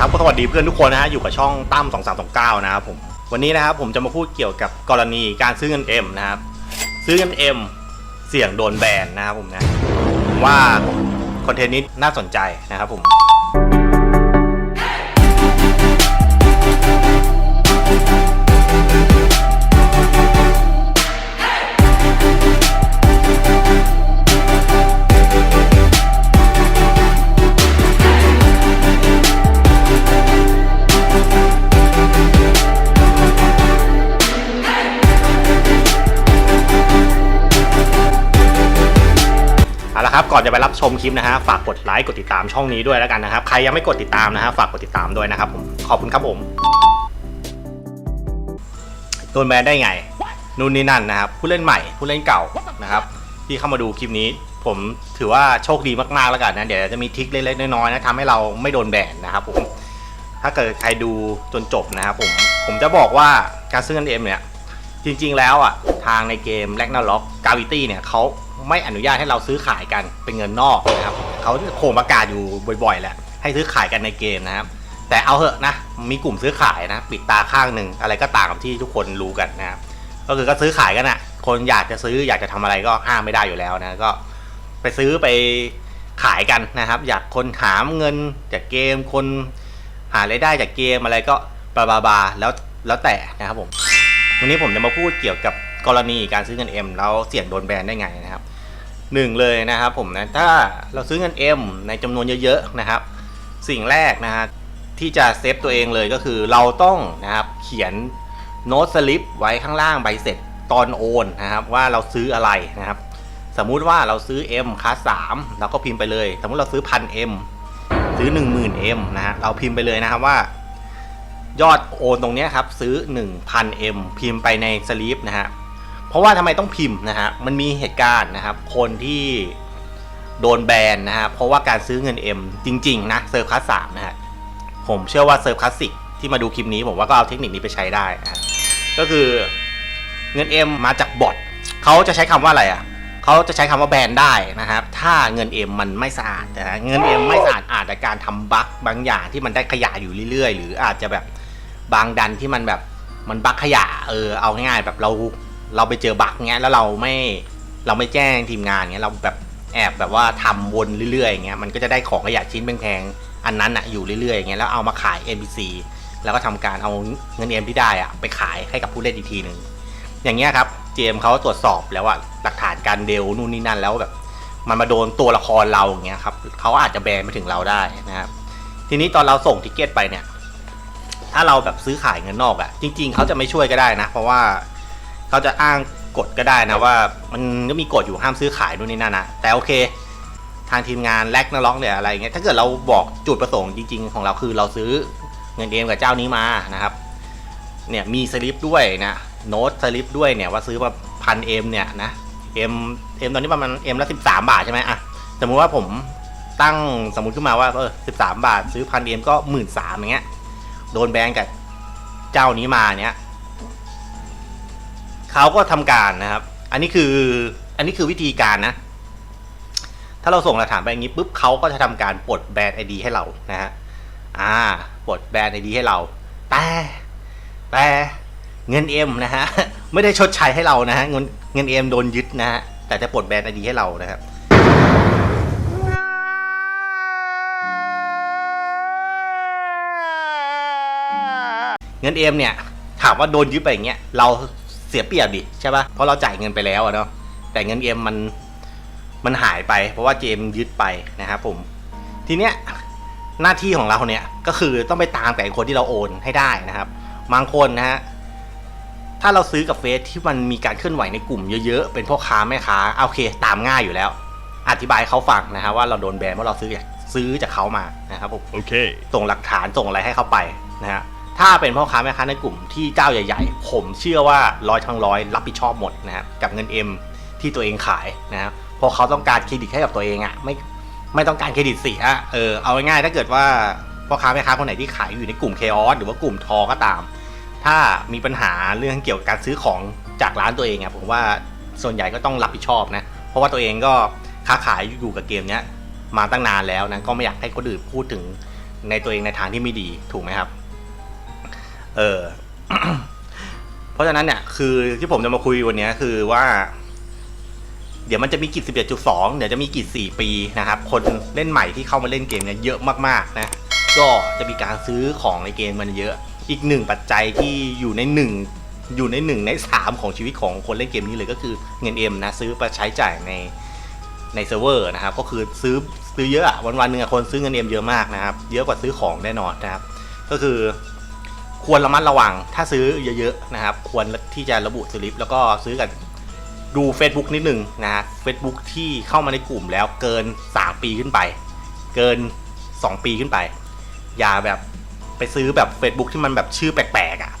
ครับก็สวัสดีเพื่อนทุกคนนะฮะอยู่กับช่องตั้ม2329นะครับผมวันนี้นะครับผมจะมาพูดเกี่ยวกับกรณีการซื้อเงินเอ็มนะครับซื้อเงินเอ็มเสี่ยงโดนแบนนะครับผมนะผมว่าคอนเทนต์นี้น่าสนใจนะครับผม จะไปรับชมคลิปนะฮะฝากกดไลค์กดติดตามช่องนี้ด้วยแล้วกันนะครับ ใครยังไม่กดติดตามนะฮะฝากกดติดตามด้วยนะครับผมขอบคุณครับผมโดนแบนได้ไงนู่นนี่นั่นนะครับ ผู้เล่นใหม่ผู้เล่นเก่านะครับ ที่เข้ามาดูคลิปนี้ ผมถือว่าโชคดีมากๆแล้วกันนะเดี๋ยวจะมีทริคเล็กๆน้อยๆนะทำให้เราไม่โดนแบนนะครับผมถ้าเกิดใครดูจนจบนะครับผมผมจะบอกว่าการซื้อเงินเอ็มเนี่ยจริงๆแล้วอะทางในเกมแ a กนาล็อกกาวิตี้เนี่ยเขา ไม่อนุญาตให้เราซื้อขายกันเป็นเงินนอกนะครับเขาโคงประกาศอยู่บ่อยๆแหละให้ซื้อขายกันในเกมนะครับ แต่เอาเหอะนะมีกลุ่มซื้อขายนะปิดตาข้างหนึ่งอะไรก็ต่างกับที่ทุกคนรู้กันนะครับก็คือก็ซื้อขายกันอะคนอยากจะซื้ออยากจะทำอะไรก็ห้ามไม่ได้อยู่แล้วนะก็ไปซื้อไปขายกันนะครับ อยากคนหามเงินจากเกมคนหารายได้จากเกมอะไรก็บาบาบาแล้วแล้วแต่นะครับผมวันนี้ผมจะมาพูดเกี่ยวกับ กรณีการซื้อเงิน M แล้วเสี่ยงโดนแบนได้ไงนะครับหนึ่งเลยนะครับผมนะถ้าเราซื้อเงิน M ในจำนวนเยอะๆนะครับ สิ่งแรกนะฮะที่จะเซฟตัวเองเลยก็คือเราต้องนะครับเขียนโน้ตสลิปไว้ข้างล่างใบเสร็จตอนโอนนะครับว่าเราซื้ออะไรนะครับ สมมุติว่าเราซื้อ M คลาส3เราก็พิมพ์ไปเลย สมมุติเราซื้อพัน M ซื้อ 10,000 M นะฮะเราพิมพ์ไปเลยนะครับว่า ยอดโอนตรงนี้ครับซื้อ 1,000 M พิมพ์ไปในสลิปนะฮะ เพราะว่าทำไมต้องพิมพ์นะฮะมันมีเหตุการณ์นะครับ คนที่โดนแบนนะฮะเพราะว่าการซื้อเงิน M จริง ๆ นะเซิร์ฟคลาสสามนะฮะผมเชื่อว่าเซิร์ฟคลาสสิกที่มาดูคลิปนี้ผมว่าก็เอาเทคนิคนี้ไปใช้ได้นะก็คือเงิน M มาจากบอทเขาจะใช้คำว่าอะไรอะเขาจะใช้คำว่าแบนได้นะครับ ถ้าเงิน M มันไม่สะอาดนะฮะเงิน M ไม่สะอาดอาจจะการทำบั๊กบางอย่างที่มันได้ขยะอยู่เรื่อยๆ หรืออาจจะแบบบางดันที่มันแบบมันบั๊กขยะเออเอาง่ายๆแบบเรา เราไปเจอบั๊กเงี้ยแล้วเราไม่เราไม่แจ้งทีมงานเงี้ยเราแบบแอบแบบว่าทำวนเรื่อยๆอย่างเงี้ยมันก็จะได้ของขยะชิ้นแพงๆอันนั้นอะอยู่เรื่อยๆอย่างเงี้ยแล้วเอามาขาย NPC แล้วก็ทำการเอาเงิน M ที่ได้อะไปขายให้กับผู้เล่นอีกทีหนึ่งอย่างเงี้ยครับเจมเขาตรวจสอบแล้วว่าหลักฐานการเดลนู่นนี่นั่นแล้วแบบมันมาโดนตัวละครเราอย่างเงี้ยครับเขาอาจจะแบนไปถึงเราได้นะครับทีนี้ตอนเราส่งทิกเก็ตไปเนี่ย ถ้าเราแบบซื้อขายเงินนอกอะ่ะ จริง ๆเขาจะไม่ช่วยก็ได้นะ เพราะว่า เขาจะอ้างกฎก็ได้นะว่า มันก็มีกฎอยู่ห้ามซื้อขายนู่นนี่นั่นนะแต่โอเค ทางทีมงานแลกนาล็อกเนี่ยอะไรเงี้ยถ้าเกิดเราบอกจุดประสงค์จริง ๆ ของเราคือเราซื้อเงินเอมกับเจ้านี้มานะครับเนี่ยมีสลิปด้วยนะโน้ตสลิปด้วยเนี่ยว่าซื้อมาพันเอ็มเนี่ยนะเอ็มเอ็มตอนนี้ประมาณเอ็มละสิบสามบาทใช่ไหมอะสมมุติว่าผมตั้งสมมติขึ้นมาว่าเออสิบสามบาท ซื้อพันเอ็มก็หมื่นสามอย่างเงี้ยโดนแบนกับเจ้านี้มาเนี่ย เขาก็ทำการนะครับ อันนี้คืออันนี้คือวิธีการนะ ถ้าเราส่งหลักฐานไปอย่างนี้ปุ๊บเขาก็จะทำการปลดแบรนไอดีให้เรานะฮะอ่าปลดแบรนไอดีให้เรา แต่แต่เงินเอ็มนะฮะไม่ได้ชดใช้ให้เรานะฮะเงินเงินเอ็มโดนยึดนะฮะแต่จะปลดแบรนไอดีให้เรานะครับเงินเอ็มเนี่ยถามว่าโดนยึดไปอย่างเงี้ยเรา เสียเปรียบดิใช่ปะเพราะเราจ่ายเงินไปแล้วอะเนาะแต่เงินเอ็มมันมันหายไป เพราะว่าเจมยึดไปนะครับผมทีเนี้ยหน้าที่ของเราเนี่ยก็คือต้องไปตามแต่คนที่เราโอนให้ได้นะครับบางคนนะฮะถ้าเราซื้อกับเฟซที่มันมีการเคลื่อนไหวในกลุ่มเยอะๆ เป็นพ่อค้าแม่ค้าโอเคตามง่ายอยู่แล้ว อธิบายให้เขาฟังนะฮะว่าเราโดนแบนเพราะเราซื้อจากซื้อจากเขามานะครับผม Okay. ส่งหลักฐานส่งอะไรให้เขาไปนะฮะ ถ้าเป็นพ่อค้าแม่ค้าในกลุ่มที่เจ้าใหญ่ ๆ ผมเชื่อว่าร้อยทั้งร้อยรับผิดชอบหมดนะครับกับเงิน M ที่ตัวเองขายนะครับเพราะเขาต้องการเครดิตให้กับตัวเองอะ่ะไม่ไม่ต้องการเครดิตเสียเออเอาง่ายๆถ้าเกิดว่าพ่อค้าแม่ค้าคนไหนที่ขายอยู่ในกลุ่มเคออสหรือว่ากลุ่มทอก็ตาม ถ้ามีปัญหาเรื่องเกี่ยวกับการซื้อของจากร้านตัวเองอะผมว่าส่วนใหญ่ก็ต้องรับผิดชอบนะเพราะว่าตัวเองก็ค้าขายอยู่กับเกมเนี้ยมาตั้งนานแล้วนะก็ไม่อยากให้คนอื่นพูดถึงในตัวเองในทางที่ไม่ดีถูกไหมครับ เออ เพราะฉะนั้นเนี่ยคือที่ผมจะมาคุยวันนี้คือว่า เดี๋ยวมันจะมีกิจ11.2 เดี๋ยวจะมีกิจ4 ปีนะครับ คนเล่นใหม่ที่เข้ามาเล่นเกมเนี่ยเยอะมากๆนะ ก็จะมีการซื้อของในเกมมันเยอะ อีกหนึ่งปัจจัยที่อยู่ในหนึ่งอยู่ในหนึ่งในสามของชีวิตของคนเล่นเกมนี้เลยก็คือเงินเอ็มนะซื้อไปใช้จ่ายในในเซิร์ฟเวอร์นะครับ ก็คือซื้อซื้อเยอะวันวันหนึ่งคนซื้อเงินเอ็มเยอะมากนะครับ เยอะกว่าซื้อของแน่นอนนะครับ ก็คือ ควรระมัดระวังถ้าซื้อเยอะๆนะครับ ควรที่จะระบุสลิป แล้วก็ซื้อกันดู Facebook นิดนึงนะฮะ Facebook ที่เข้ามาในกลุ่มแล้วเกิน 3 ปีขึ้นไป เกิน 2 ปีขึ้นไป อย่าแบบไปซื้อแบบ Facebook ที่มันแบบชื่อแปลกๆอะ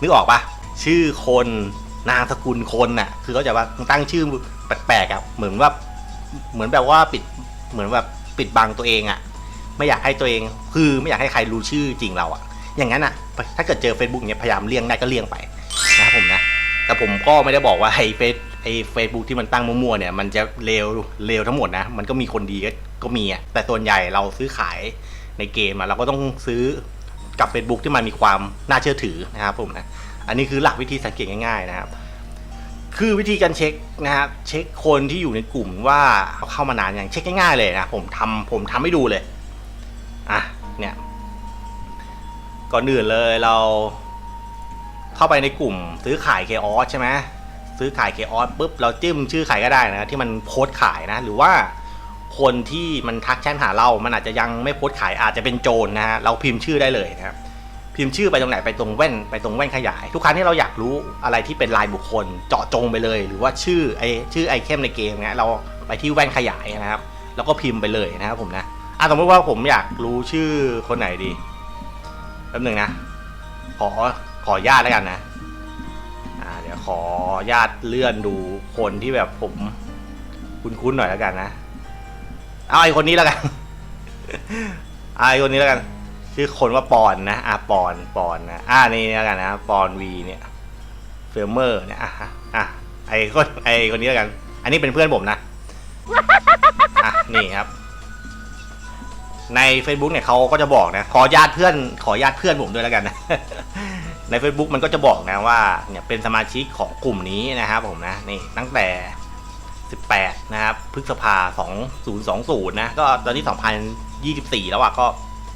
นึกออกปะชื่อคนนามสกุลคนน่ะ คือเขาจะว่าตั้งชื่อแปลกๆอะเหมือนว่าเหมือนแบบว่าปิดเหมือนแบบปิดบังตัวเองอะ ไม่อยากให้ตัวเองคือไม่อยากให้ใครรู้ชื่อจริงเราอะ อย่างนั้นอะ ถ้าเกิดเจอ Facebook เนี้ยพยายามเลี่ยงได้ก็เลี่ยงไปนะครับผมนะ แต่ผมก็ไม่ได้บอกว่าไอ้เฟซไอ้เฟซบุ๊กที่มันตั้งมั่วๆเนี่ยมันจะเลวเลวทั้งหมดนะ มันก็มีคนดีก็ก็มีอะแต่ส่วนใหญ่เราซื้อขายในเกมอะเราก็ต้องซื้อกับ Facebook ที่มันมีความน่าเชื่อถือนะครับผมนะอันนี้คือหลักวิธีสังเกตง่ายๆนะครับ คือวิธีการเช็คนะครับเช็คคนที่อยู่ในกลุ่มว่าเข้ามานานอย่างเช็คง่ายๆเลยนะผมทำผมทำให้ดูเลยอะเนี่ย ก่อนอื่นเลยเราเข้าไปในกลุ่มซื้อขายเคออสใช่ไหมซื้อขายเคออสปุ๊บเราจิ้มชื่อขายก็ได้นะที่มันโพสต์ขายนะ หรือว่าคนที่มันทักแชทหาเรา มันอาจจะยังไม่โพสต์ขายอาจจะเป็นโจรนะฮะเราพิมพ์ชื่อได้เลยนะครับพิมพ์ชื่อไปตรงไหนไปตรงแว่นไปตรงแว่นขยาย ทุกครั้งที่เราอยากรู้อะไรที่เป็นลายบุคคลเจาะจงไปเลย หรือว่าชื่อไอชื่อไอเทมในเกมเนี่ยเราไปที่แว่นขยายนะครับ แล้วก็พิมพ์ไปเลยนะครับผมนะอะสมมติว่าผมอยากรู้ชื่อคนไหนดี แป๊บหนึงนะ ขอขอญาตแล้วกันนะอ่าเดี๋ยวขอญาตเลื่อนดูคนที่แบบผม คุ้นๆหน่อยแล้วกันนะเอาไอคนนี้แล้วกันเอาไอคนนี้แล้วกัน ชื่อคนว่าปอนนะอะปอนปอนนะอ่านี่แล้วกันนะปอนวีเนี่ยเฟลเมอร์เนี่ยอะอะไอคนไอคนนี้แล้วกัน อันนี้เป็นเพื่อนผมนะอะนี่ครับ ใน Facebook เนี่ยเขาก็จะบอกนะ ขอญาติเพื่อน ขอญาติเพื่อนผมด้วยแล้วกันนะ ใน Facebook มันก็จะบอกนะว่าเนี่ยเป็นสมาชิกของกลุ่มนี้นะครับผมนะนี่ตั้งแต่ 18 นะครับพฤษภา 2020 นะ ก็ตอนนี้ 2024 แล้วอะก็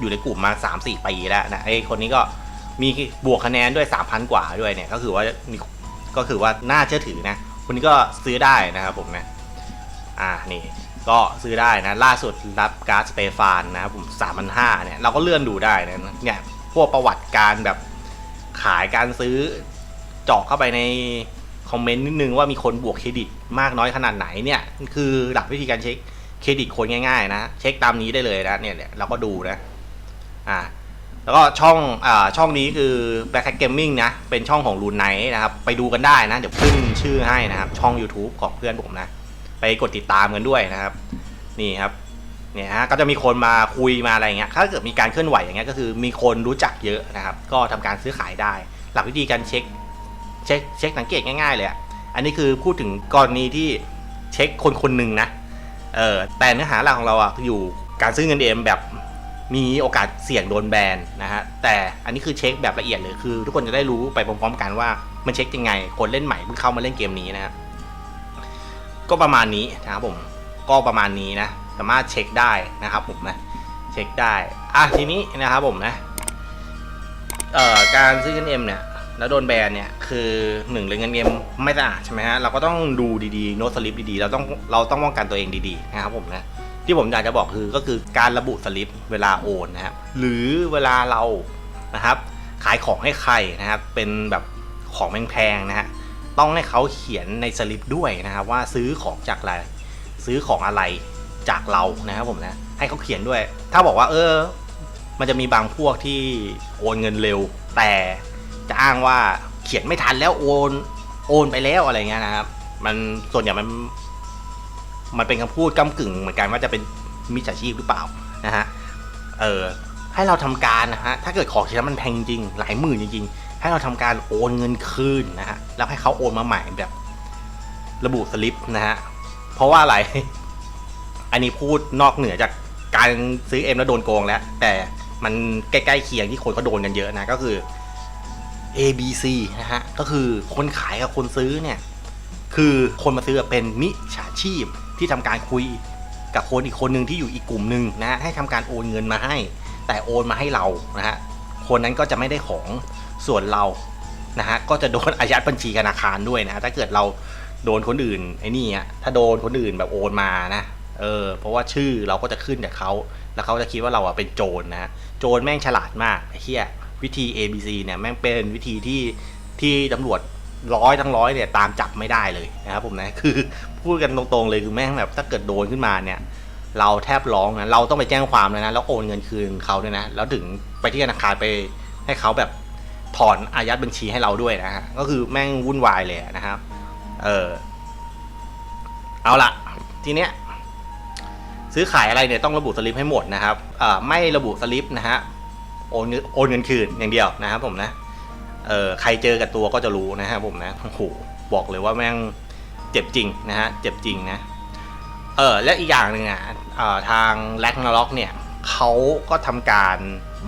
อยู่ในกลุ่มมา 3-4 ปีแล้วนะไอ้คนนี้ก็มีบวกคะแนนด้วย 3,000 กว่าด้วยเนี่ยก็คือว่ามีก็คือว่าน่าเชื่อถือนะคนนี้ก็ซื้อได้นะครับผมนะอ่านี่ ก็ซื้อได้นะล่าสุดรับการ์ดสเตฟานนะครับผม3,500เนี่ยเราก็เลื่อนดูได้นะเนี่ยพวกประวัติการแบบขายการซื้อเจาะเข้าไปในคอมเมนต์นิดนึงว่ามีคนบวกเครดิตมากน้อยขนาดไหนเนี่ยคือหลักวิธีการเช็คเครดิตคนง่ายๆ นะ เช็คตามนี้ได้เลยนะเนี่ยเราก็ดูนะอ่าแล้วก็ช่องอ่าช่องนี้คือ Black Hat Gaming นะ เป็นช่องของ Rune Knight นะครับ ไปดูกันได้นะ เดี๋ยวขึ้นชื่อให้นะครับ ช่อง YouTube ของเพื่อนผมนะ ไปกดติดตามกันด้วยนะครับ นี่ครับเนี่ยฮะก็จะมีคนมาคุยมาอะไรเงี้ยถ้าเกิดมีการเคลื่อนไหวอย่างเงี้ยก็คือมีคนรู้จักเยอะนะครับ ก็ทำการซื้อขายได้ หลักวิธีการเช็คเช็คเช็คสังเกตง่ายๆเลยอะอันนี้คือพูดถึงกรณีที่เช็คคนคนหนึ่งนะเออแต่เนื้อหาหลักของเราอะอยู่การซื้อเงินเอ็มแบบมีโอกาสเสี่ยงโดนแบนนะฮะแต่อันนี้คือเช็คแบบละเอียดเลยคือ ทุกคนจะได้รู้ไปพร้อมๆกันว่ามันเช็คยังไง คนเล่นใหม่เพิ่งเข้ามาเล่นเกมนี้นะครับ ก็ประมาณนี้นะครับผมก็ประมาณนี้นะ สามารถเช็คได้นะครับผมนะเช็คได้อะทีนี้นะครับผมนะเอ่อการซื้อเงินเอ็มเนี่ยแล้วโดนแบนเนี่ยคือหนึ่งเลยเงินเอ็มไม่สะอาดใช่ไหมฮะเราก็ต้องดูดีๆโน้ตสลิปดีๆเราต้องเราต้องป้องกันตัวเองดีๆนะครับผมนะที่ผมอยากจะบอกคือก็คือการระบุสลิปเวลาโอนนะครับหรือเวลาเรานะครับขายของให้ใครนะครับเป็นแบบของแพงๆนะฮะ ต้องให้เขาเขียนในสลิปด้วยนะครับว่าซื้อของจากอะไรซื้อของอะไรจากเรานะครับผมนะให้เขาเขียนด้วย ถ้าบอกว่า เออ มันจะมีบางพวกที่โอนเงินเร็ว แต่จะอ้างว่าเขียนไม่ทันแล้วโอนโอนไปแล้วอะไรเงี้ยนะครับ มันส่วนใหญ่มันมันเป็นคำพูดก้ากึ่งเหมือนกันว่าจะเป็นมิจฉาชีพหรือเปล่านะฮะเออให้เราทำการนะฮะถ้าเกิดของชิ้นนั้นมันแพงจริงหลายหมื่นจริงๆ ให้เราทำการโอนเงินคืนนะฮะแล้วให้เขาโอนมาใหม่แบบ ระบุสลิปนะฮะเพราะว่าอะไร อันนี้พูดนอกเหนือจากการซื้อเอ็มแล้วโดนโกงแล้ว แต่มันใกล้ๆเคียงที่คนเขาโดนกันเยอะนะก็คือ A B C นะฮะก็คือคนขายกับคนซื้อเนี่ย คือคนมาซื้อเป็นมิจฉาชีพที่ทำการคุยกับคนอีกคนหนึ่งที่อยู่อีกกลุ่มหนึ่งนะฮะให้ทำการโอนเงินมาให้ แต่โอนมาให้เรานะฮะคนนั้นก็จะไม่ได้ของ ส่วนเรานะฮะก็จะโดนอายัดบัญชีธนาคารด้วยนะฮะถ้าเกิดเราโดนคนอื่นไอ้นี่อะถ้าโดนคนอื่นแบบโอนมานะเออเพราะว่าชื่อเราก็จะขึ้นกับเขาแล้วเขาจะคิดว่าเราอะเป็นโจรนะโจรแม่งฉลาดมากไอ้เหี้ยวิธี A B C เนี่ยแม่งเป็นวิธีที่ที่ตำรวจร้อยทั้งร้อยเนี่ยตามจับไม่ได้เลยนะครับผมนะคือพูดกันตรงๆเลยคือแม่งแบบถ้าเกิดโดนขึ้นมาเนี่ย เราแทบร้องนะเราต้องไปแจ้งความเลยนะแล้วโอนเงินคืนเขาด้วยนะแล้วถึงไปที่ธนาคารไปให้เขาแบบ ถอนอายัดบัญชีให้เราด้วยนะฮะ ก็คือแม่งวุ่นวายเลยนะครับ เออ เอาละทีเนี้ยซื้อขายอะไรเนี่ยต้องระบุสลิปให้หมดนะครับอ่าไม่ระบุสลิปนะฮะ โอนเงินโอนเงินคืนอย่างเดียวนะครับผมนะ เออใครเจอกับตัวก็จะรู้นะครับผมนะโอ้โหบอกเลยว่าแม่งเจ็บจริงนะฮะ เจ็บจริงนะ เออและอีกอย่างหนึ่งอะเอ่อทางแลกนาล็อกเนี่ยเขาก็ทำการ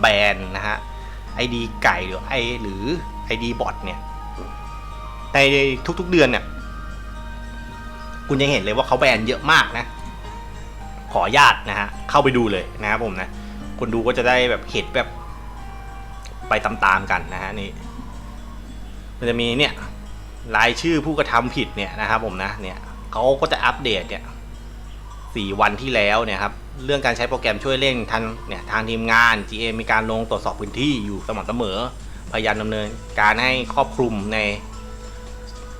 แบนนะฮะ ไอดีไก่หรือไอหรือไอดีบอทเนี่ย ในทุกๆเดือนเนี่ย คุณยังเห็นเลยว่าเขาแบนเยอะมากนะ ขออนุญาตนะฮะ เข้าไปดูเลยนะครับผมนะ คนดูก็จะได้แบบเห็นแบบ ไปตามๆกันนะฮะนี่ มันจะมีเนี่ยรายชื่อผู้กระทำผิดเนี่ยนะครับผมนะ เนี่ยเขาก็จะอัปเดตเนี่ยสี่วันที่แล้วเนี่ยครับ เรื่องการใช้โปรแกรมช่วยเร่งทันเนี่ยทางทีมงาน GM มีการลงตรวจสอบพื้นที่อยู่สม่ำเสมอ พยายามดำเนินการให้ครอบคลุมใน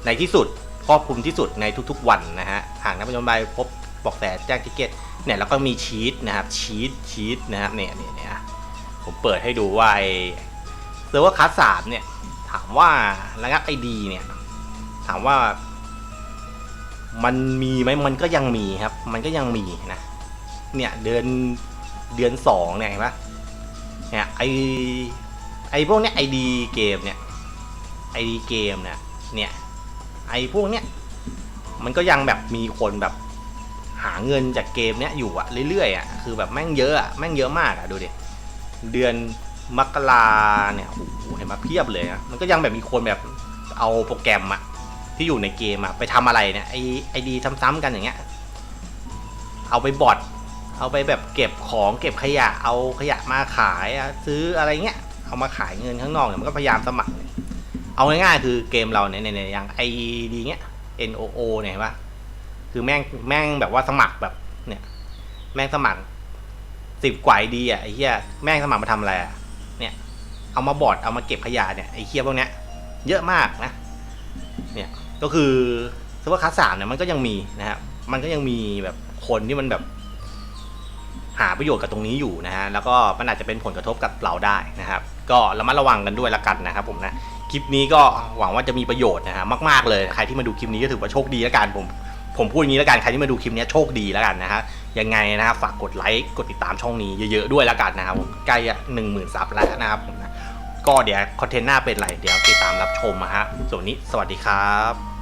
ในที่สุดครอบคลุมที่สุดในทุกๆวันนะฮะหากนักนโยบายพบบอกแสแจ้งทิเก็ตเนี่ยแล้วก็มีชีตนะครับชีตชีตนะครับเนี่ยเนี่ยเนี่ยผมเปิดให้ดูว่าไอเซิร์ฟเวอร์คัสสามเนี่ยถามว่าระงับไอดีเนี่ยถามว่ามันมีไหมมันก็ยังมีครับ มันก็ยังมีนะ เนี่ยเดือนเดือนสองเนี่ยเห็นปะเนี่ยไอไอพวกเนี้ยไอดีเกมเนี่ยไอดีเกมเนี่ยเนี่ยไอพวกเนี้ยมันก็ยังแบบมีคนแบบหาเงินจากเกมเนี้ยอยู่อะเรื่อยๆอะคือแบบแม่งเยอะอะแม่งเยอะมากอะดูดิเดือนมกราเนี่ยโอ้โหเห็นมาเพียบเลยนะมันก็ยังแบบมีคนแบบเอาโปรแกรมอะที่อยู่ในเกมอะไปทำอะไรเนี่ยไอไอดีซ้ำๆกันอย่างเงี้ยเอาไปบอท เอาไปแบบเก็บของเก็บขยะเอาขยะมาขายซื้ออะไรเงี้ยเอามาขายเงินข้างนอกเนี่ยมันก็พยายามสมัคร เอาง่ายๆคือเกมเราเนี่ยเนี่ยอย่างไอดีเงี้ย N O O เนี่ยเห็นปะคือแม่งแม่งแบบว่าสมัครแบบเนี่ย แม่งสมัครสิบกว่าดีอะไอ้เหี้ยแม่งสมัครมาทำอะไรอะเนี่ย เอามาบอร์ดเอามาเก็บขยะเนี่ยไอ้เหี้ยพวกเนี้ยเยอะมากนะ เนี่ยก็คือซัพเปอร์คัสสามเนี่ยมันก็ยังมีนะครับมันก็ยังมีแบบคนที่มันแบบ หาประโยชน์กับตรงนี้อยู่นะฮะแล้วก็มันอาจจะเป็นผลกระทบกับเราได้นะครับ ก็ระมัดระวังกันด้วยละกันนะครับผมนะคลิปนี้ก็หวังว่าจะมีประโยชน์นะฮะมากๆเลยใครที่มาดูคลิปนี้ก็ถือว่าโชคดีแล้วกันผมผมพูดอย่างนี้แล้วกันใครที่มาดูคลิปนี้โชคดีแล้วกันนะฮะยังไงนะครับฝากกดไลค์กดติดตามช่องนี้เยอะๆด้วยล้วกันนะครับผมใกล้หนึ่งหมื่นซับแล้วนะครับผมนะก็เดี๋ยวคอนเทนต์หน้าเป็นไรเดี๋ยวติดตามรับชมนะฮะส่วนนี้สวัสดีครับ